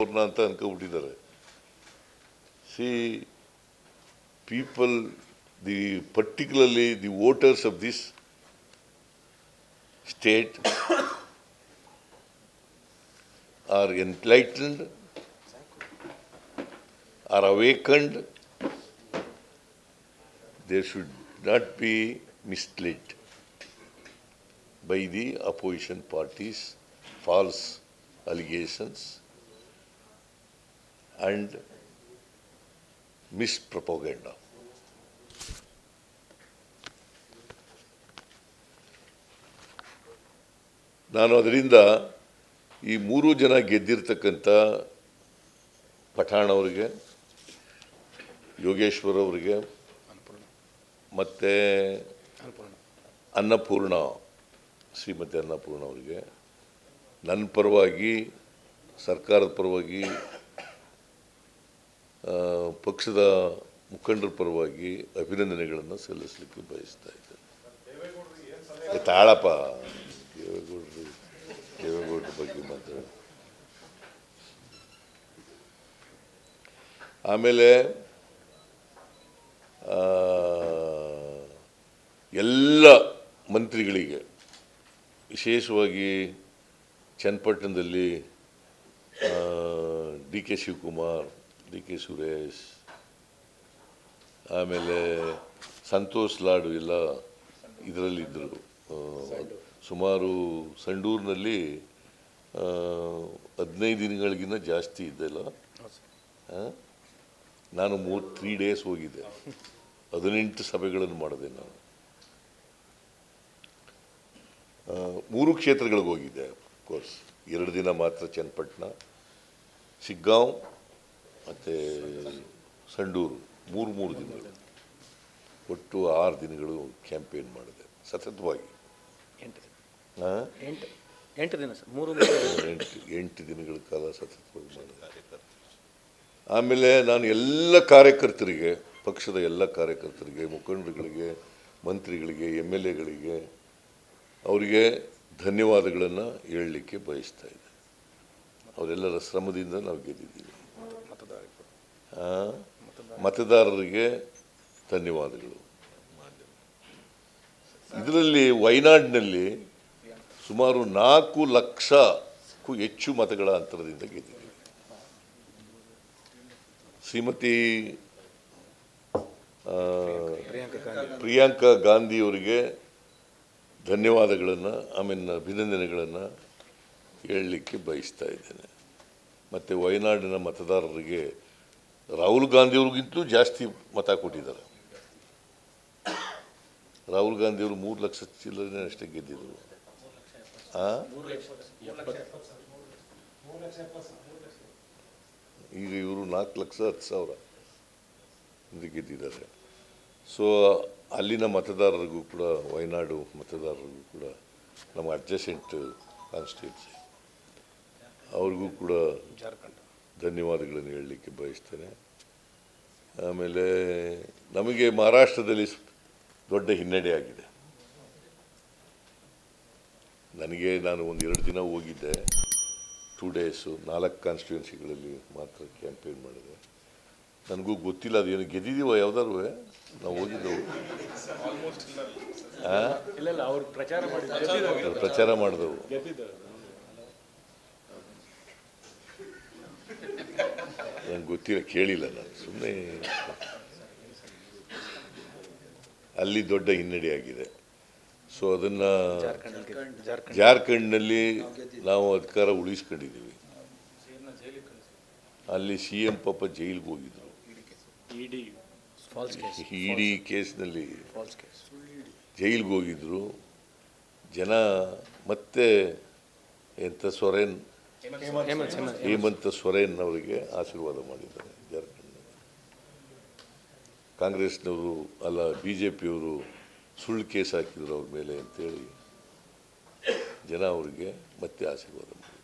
ಅವ್ರನ್ನ ಅಂತ ಅನ್ಕೊಬಿಟ್ಟಿದ್ದಾರೆ see people the particularly the voters of this state are enlightened are awakened there should not be misled by the opposition parties false allegations and mispropaganda. ನಾನು ಅದರಿಂದ ಈ ಮೂರು ಜನ ಗೆದ್ದಿರ್ತಕ್ಕಂಥ ಪಠಾಣ್ ಅವರಿಗೆ, ಯೋಗೇಶ್ವರ್ ಅವರಿಗೆ, ಮತ್ತು ಅನ್ನಪೂರ್ಣ, ಶ್ರೀಮತಿ ಅನ್ನಪೂರ್ಣ ಅವರಿಗೆ ನನ್ನ ಪರವಾಗಿ, ಸರ್ಕಾರದ ಪರವಾಗಿ ಪಕ್ಷದ ಮುಖಂಡರ ಪರವಾಗಿ ಅಭಿನಂದನೆಗಳನ್ನು ಸಲ್ಲಿಸಲಿಕ್ಕೆ ಬಯಸ್ತಾ ಇದ್ದೇನೆ. ತಾಳಪ್ಪ, ದೇವೇಗೌಡರು, ದೇವೇಗೌಡರ ಬಗ್ಗೆ ಮಾತಾಡ ಆಮೇಲೆ ಎಲ್ಲ ಮಂತ್ರಿಗಳಿಗೆ, ವಿಶೇಷವಾಗಿ ಚನ್ನಪಟ್ಟಣದಲ್ಲಿ D K Shivakumar D Suresh, ಆಮೇಲೆ ಸಂತೋಷ್ ಲಾಡು ಎಲ್ಲ ಇದರಲ್ಲಿದ್ದರು. ಸುಮಾರು ಸಂಡೂರಿನಲ್ಲಿ ಹದಿನೈದು ದಿನಗಳಿಗಿಂತ ಜಾಸ್ತಿ ಇದ್ದಲ್ಲ. ನಾನು ಮೂರು ತ್ರೀ ಡೇಸ್ ಹೋಗಿದ್ದೆ. ಹದಿನೆಂಟು ಸಭೆಗಳನ್ನು ಮಾಡಿದೆ ನಾನು. ಮೂರು ಕ್ಷೇತ್ರಗಳಿಗೆ ಹೋಗಿದ್ದೆ ಕೋರ್ಸ್ ಎರಡು ದಿನ ಮಾತ್ರ ಚನ್ನಪಟ್ಟಣ ಶಿಗ್ಗಾಂವ್ ಮತ್ತು ಸಂಡೂರು ಮೂರು ಮೂರು ದಿನಗಳು. ಒಟ್ಟು ಆರು ದಿನಗಳು ಕ್ಯಾಂಪೇನ್ ಮಾಡಿದೆ ಸತತವಾಗಿ. ಎಂಟು ಎಂಟು ಎಂಟು ದಿನ ಸರ್ ಮೂರು ಎಂಟು ಎಂಟು ದಿನಗಳ ಕಾಲ ಸತತವಾಗಿ ಮಾಡಿದೆ. ಆಮೇಲೆ ನಾನು ಎಲ್ಲ ಕಾರ್ಯಕರ್ತರಿಗೆ ಪಕ್ಷದ ಎಲ್ಲ ಕಾರ್ಯಕರ್ತರಿಗೆ ಮುಖಂಡರುಗಳಿಗೆ ಮಂತ್ರಿಗಳಿಗೆ ಎಂ ಎಲ್ ಎಗಳಿಗೆ ಅವರಿಗೆ ಧನ್ಯವಾದಗಳನ್ನು ಹೇಳಲಿಕ್ಕೆ ಬಯಸ್ತಾ ಇದ್ದೆ. ಅವರೆಲ್ಲರ ಶ್ರಮದಿಂದ ನಾವು ಗೆದ್ದಿದ್ದೀವಿ. ಮತದಾರರಿಗೆ ಧನ್ಯವಾದಗಳು. ಇದರಲ್ಲಿ ವಯನಾಡಿನಲ್ಲಿ ಸುಮಾರು ನಾಲ್ಕು ಲಕ್ಷಕ್ಕೂ ಹೆಚ್ಚು ಮತಗಳ ಅಂತರದಿಂದ ಗೆದ್ದಿದ್ದೀವಿ ಶ್ರೀಮತಿ ಪ್ರಿಯಾಂಕಾ ಗಾಂಧಿಯವರಿಗೆ ಧನ್ಯವಾದಗಳನ್ನು ಆಮೇಲೆ ಅಭಿನಂದನೆಗಳನ್ನು ಹೇಳಲಿಕ್ಕೆ ಬಯಸ್ತಾ ಇದ್ದೇನೆ. ಮತ್ತು ವಯನಾಡಿನ ಮತದಾರರಿಗೆ ರಾಹುಲ್ ಗಾಂಧಿಯವ್ರಿಗಿಂತಲೂ ಜಾಸ್ತಿ ಮತ ಕೊಟ್ಟಿದ್ದಾರೆ. ರಾಹುಲ್ ಗಾಂಧಿಯವರು ಮೂರು ಲಕ್ಷ ಚಿಲ್ಲರೆ ಅಷ್ಟೇ ಗೆದ್ದಿದ್ರು? ಈಗ ಇವರು ನಾಲ್ಕು ಲಕ್ಷ ಹತ್ತು ಸಾವಿರ ಗೆದ್ದಿದ್ದಾರೆ. ಸೊ ಅಲ್ಲಿನ ಮತದಾರರಿಗೂ ಕೂಡ, ವಯನಾಡು ಮತದಾರರಿಗೂ ಕೂಡ ನಮ್ಮ ಅಡ್ಜಸೆಂಟ್ ಕಾನ್ಸ್ಟಿಟ್ಯೂನ್ಸಿ ಅವ್ರಿಗೂ ಕೂಡ ಜಾರ್ಖಂಡ್ ಧನ್ಯವಾದಗಳನ್ನು ಹೇಳಲಿಕ್ಕೆ ಬಯಸ್ತೇನೆ. ಆಮೇಲೆ ನಮಗೆ ಮಹಾರಾಷ್ಟ್ರದಲ್ಲಿ ದೊಡ್ಡ ಹಿನ್ನಡೆ ಆಗಿದೆ. ನನಗೆ ನಾನು ಒಂದು ಎರಡು ದಿನ ಹೋಗಿದ್ದೆ. ಟೂ ಡೇಸು ನಾಲ್ಕು ಕಾನ್ಸ್ಟಿಟ್ಯೂನ್ಸಿಗಳಲ್ಲಿ ಮಾತ್ರ ಕ್ಯಾಂಪೇನ್ ಮಾಡಿದೆ. ನನಗೂ ಗೊತ್ತಿಲ್ಲ ಅದೇನು ಗೆದ್ದಿದ್ದೀವ ಯಾವ್ದಾರು ನಾವು ಹೋಗಿದ್ದೆವು. ಪ್ರಚಾರ ಮಾಡಿದೆವು. ನಂಗೆ ಗೊತ್ತಿಲ್ಲ ಕೇಳಿಲ್ಲ ನಾನು. ಸುಮ್ಮನೆ ಅಲ್ಲಿ ದೊಡ್ಡ ಹಿನ್ನಡೆ ಆಗಿದೆ. ಸೊ ಅದನ್ನು ಜಾರ್ಖಂಡ್ ಜಾರ್ಖಂಡ್ ಜಾರ್ಖಂಡ್ನಲ್ಲಿ ನಾವು ಅಧಿಕಾರ ಉಳಿಸ್ಕೊಂಡಿದ್ದೀವಿ. ಅಲ್ಲಿ ಸಿ ಎಂ ಪಾಪ ಜೈಲಿಗೆ ಹೋಗಿದ್ರು. ಇಡಿ ಫಾಲ್ಸ್ ಕೇಸ್ ಇಡೀ ಕೇಸ್ನಲ್ಲಿ ಫಾಲ್ಸ್ ಕೇಸ್ ಜೈಲಿಗೆ ಹೋಗಿದ್ರು. ಜನ ಮತ್ತೆ ಎಂಥ ಸೊರೇನ್ ಹೇಮಂತ್ ಸೊರೇನ್ ಅವರಿಗೆ ಆಶೀರ್ವಾದ ಮಾಡಿದ್ದಾರೆ. ಜಾರ್ಖಂಡ್ ಕಾಂಗ್ರೆಸ್ನವರು ಅಲ್ಲ ಬಿ ಜೆ ಪಿಯವರು ಸುಳ್ಳು ಕೇಸ್ ಹಾಕಿದ್ರು ಅವ್ರ ಮೇಲೆ ಅಂತೇಳಿ ಜನ ಅವರಿಗೆ ಮತ್ತೆ ಆಶೀರ್ವಾದ ಮಾಡಿದ್ರು